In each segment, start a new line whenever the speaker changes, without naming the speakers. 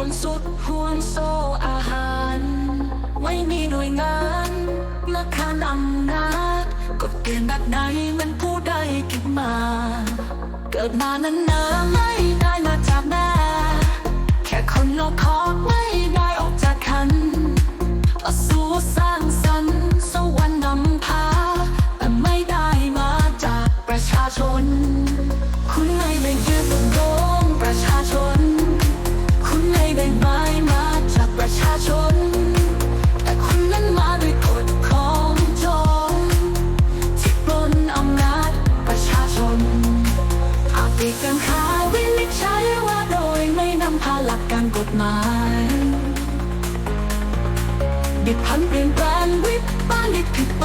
บนสุดห่วงโซ่อาหาร ไม่มีหน่วยงานและขานำนาจกฎเกณฑ์แบบไหนมันผู้ใดคิดมา เกิดมานั้นนาไม่ได้มาจากแม่ แค่คนโลกคอไม่ได้ออกจากคันอสู้สร้างส กฎหมายบิดพันเปลี่ยนแปลงวิบบ้านดิผิดไป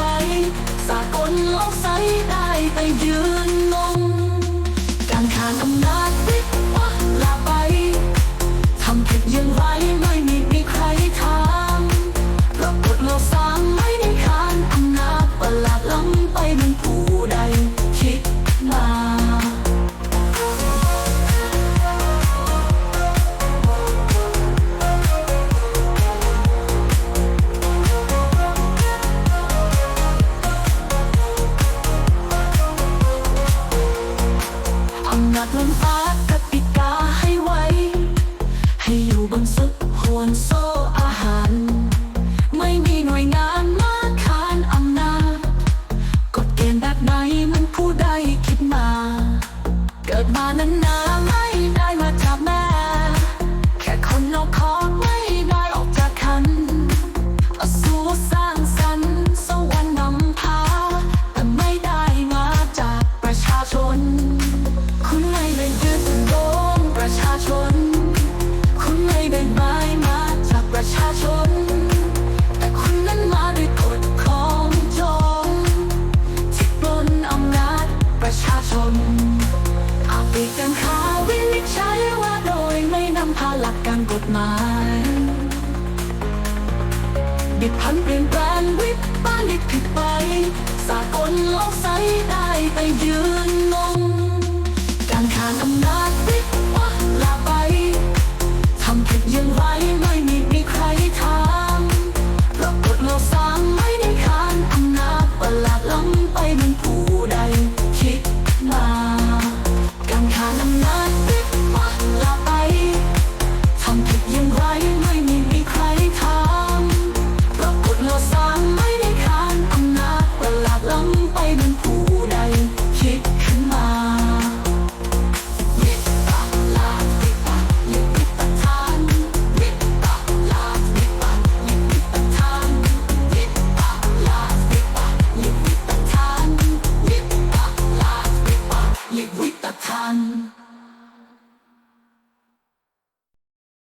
สากลโลกใสได้ไปยืน อำนากล้นฟ้ากติกาให้ไว ให้อยู่บนสุดห่วงโซ่อาหาร ไม่มีหน่วยงานมาขานอำนาจกฎเกณฑ์แบบไหนมันผู้ใดคิดมา เกิดมานั้นักการกฎหมาย บิดพันเปลี่ยนแปลงวิบบ้านดิผิดไป สากลโลกใสได้ไปยืน